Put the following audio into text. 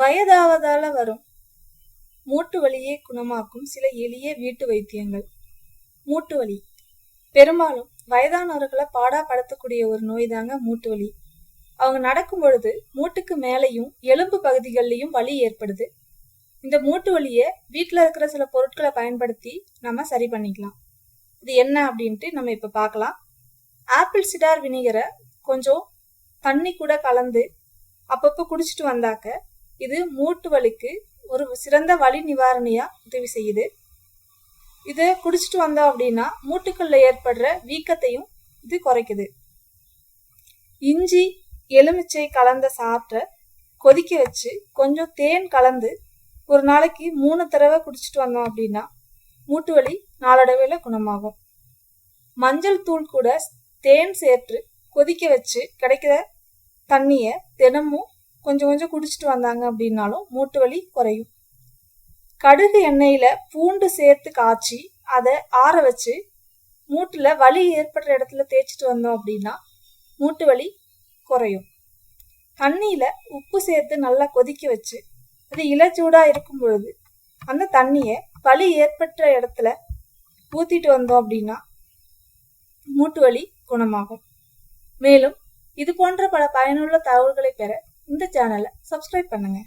வயதாவதால வரும். மூட்டு வலியை குணமாக்கும் சில எளிய வீட்டு வைத்தியங்கள். மூட்டு வலி. பெரும்பாலும் வயதானவர்களை பாடாப்படுத்தக்கூடிய ஒரு நோய் தாங்க மூட்டு வலி. அவங்க நடக்கும் பொழுது மூட்டுக்கு மேலேயும் எலும்பு பகுதிகளிலையும் வலி ஏற்படுது. இந்த மூட்டு வலியை வீட்டில் இருக்கிற சில பொருட்களை பயன்படுத்தி நம்ம சரி பண்ணிக்கலாம். இது என்ன அப்படின்ட்டு நம்ம இப்போ பார்க்கலாம். ஆப்பிள் சிடார் வினிகரை கொஞ்சம் தண்ணி கூட கலந்து அப்பப்போ குடிச்சிட்டு வந்தாக்க இது மூட்டு வலிக்கு ஒரு சிறந்த வலி நிவாரணியா உதவி செய்யுது. இதை குடிச்சிட்டு வந்தோம் அப்படின்னா மூட்டுக்கல்ல ஏற்படுற வீக்கத்தையும் இது குறைக்குது. இஞ்சி எலுமிச்சை கலந்த சாற்றை கொதிக்க வச்சு கொஞ்சம் தேன் கலந்து ஒரு நாளைக்கு மூணு தடவை குடிச்சிட்டு வந்தோம் அப்படின்னா மூட்டு வலி நாளடைவில் குணமாகும். மஞ்சள் தூள் கூட தேன் சேர்த்து கொதிக்க வச்சு கிடைக்கிற தண்ணியை தினமும் கொஞ்சம் கொஞ்சம் குடிச்சிட்டு வந்தாங்க அப்படின்னாலும் மூட்டு வலி குறையும். கடுகு எண்ணெயில பூண்டு சேர்த்து காய்ச்சி அதை ஆற வச்சு மூட்டுல வலி ஏற்படுற இடத்துல தேய்ச்சிட்டு வந்தோம் அப்படின்னா மூட்டு வலி குறையும். தண்ணியில உப்பு சேர்த்து நல்லா கொதிக்க வச்சு அது இளச்சூடா இருக்கும் பொழுது அந்த தண்ணிய வலி ஏற்பட்ட இடத்துல ஊத்திட்டு வந்தோம் அப்படின்னா மூட்டு வலி குணமாகும். மேலும் இது போன்ற பல பயனுள்ள தகவல்களை பெற இந்த சேனலை சப்ஸ்கிரைப் பண்ணுங்கள்